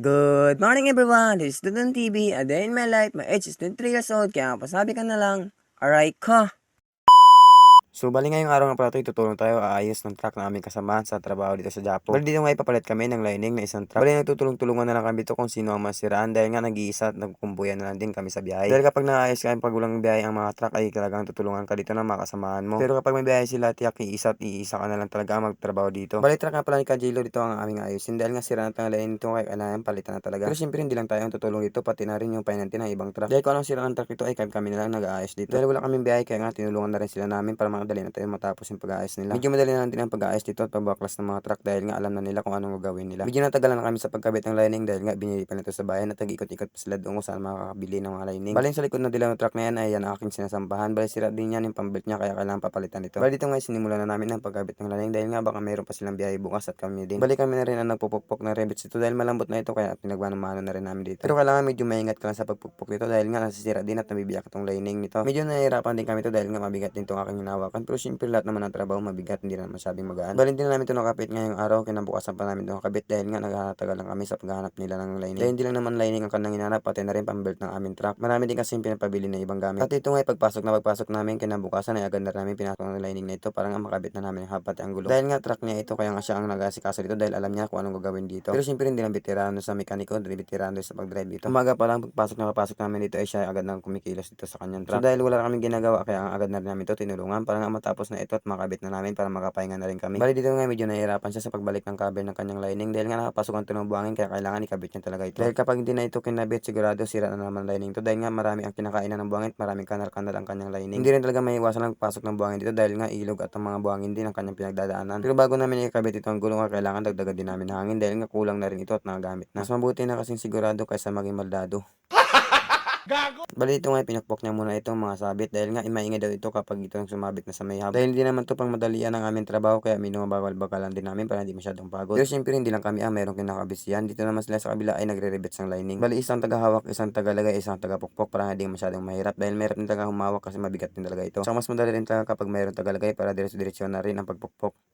Good morning everyone, this is Student TV, a day in my life, my age is 23 years old, kaya pasabi ka na lang, aray ka. So, bali ngayong araw nga pala ito, itutulong tayo aayos ng truck na aming kasamahan sa trabaho dito sa Japo. Bali dito nga ipapalit kami ng lining na isang truck. Bali nagtutulong-tulungan na lang kami dito kung sino ang masiraan dahil nga nag-iisa at nagkumbuyan na lang din kami sa biyahe. Dahil kapag naayos kami pag biyahe ang mga truck ay talagang tutulungan ka dito ng mga kasamahan mo. Pero kapag may biyahe sila, tiyak iisa at iisa ka na lang talaga magtrabaho dito. Bali truck nga pala ni Kajilo dito ang aming ayusin dahil nga sira na ang lining nito kaya kailangan palitan na talaga. Pero syempre hindi lang tayo ang tutulong dito pati na rin yung painante ng ibang truck. Dahil kung anong sira ng truck ito ay kami, kami na lang nag-aayos dito. Dahil wala kaming biyahe kaya nga tinulungan na rin sila namin para makadali na tayo matapos yung pag-aayos nila. Medyo madali na lang din ang pag-aayos dito at pagbaklas ng mga truck dahil nga alam na nila kung anong gagawin nila. Medyo natagalan na kami sa pagkabit ng lining dahil nga binili pa nito sa bayan at nag-ikot-ikot pa sila doon kung saan makakabili ng mga lining. Baling sa likod na dilaw ng truck na yan ay yan ang aking sinasampahan. Bali sira din yan yung pambelt niya kaya kailangan papalitan ito. Bali dito nga sinimula na namin ang pagkabit ng lining dahil nga baka mayroon pa silang biyahe bukas at kami din. Bali kami na rin ang nagpupukpok ng rivets dito dahil malambot na ito kaya pinagmano-mano na rin namin dito. Pero kailangan medyo maingat ka lang sa pagpukpok nito dahil nga nasisira din at nabibiyak itong lining nito. Medyo nahihirapan din kami ito dahil nga mabigat din itong aking hinawakan. Pero syempre lahat naman ng trabaho mabigat hindi na masabing magaan. Bali din na namin ito nakapit ngayong araw kinabukasan pa namin ito nakabit dahil nga naghahatagal lang kami sa paghahanap nila ng lining. Dahil hindi lang naman lining ang kanang hinanap pati na rin pambelt ng aming truck. Marami din kasi pinapabili ng ibang gamit. At ito nga pagpasok na pagpasok namin kinabukasan ay agad na namin pinasok ng lining na ito para nga makabit na namin ang hapat ang gulo. Dahil nga truck niya ito kaya nga siya ang nag-asikaso dito dahil alam niya kung anong gagawin dito. Pero syempre hindi lang veterano sa mekaniko, hindi veterano sa pag-drive dito. Umaga pa lang pagpasok na papasok namin dito ay siya agad nang kumikilos dito sa kanyang truck. So dahil wala kaming ginagawa kaya ang agad na rin namin ito tinulungan para nga matapos na ito at makabit na namin para makapahinga na rin kami. Bali dito nga medyo nahihirapan siya sa pagbalik ng kabel ng kanyang lining dahil nga nakapasok ang tunong buhangin kaya kailangan ikabit niya talaga ito. Dahil kapag hindi na ito kinabit sigurado sira na naman lining to dahil nga marami ang kinakainan ng buhangin at maraming kanal-kanal ang kanyang lining. Hindi rin talaga maiwasan ang pasok ng buhangin dito dahil nga ilog at ang mga buhangin din ang kanyang pinagdadaanan. Pero bago namin ikabit ito ang gulong kailangan dagdagan din namin ng hangin dahil nga kulang na rin ito at nagagamit na. Mas mabuti na kasing sigurado kaysa maging maldado. Bali ito nga pinakpok niya muna itong mga sabit dahil nga maingay daw ito kapag ito ang sumabit na sa may hub. Dahil hindi naman ito pang madalian ang aming trabaho kaya minumabawal-bagalan din namin para hindi masyadong pagod. Pero syempre hindi lang kami ang merong kinakabisiyan. Dito naman sila sa kabila ay nagre-rebits ng lining. Bali isang tagahawak, isang tagalagay, isang tagapukpok para hindi masyadong mahirap dahil meron din taga humawak kasi mabigat din talaga ito. So mas madali rin talaga kapag mayroong tagalagay para diretso-diretso na rin ang pagpukpok.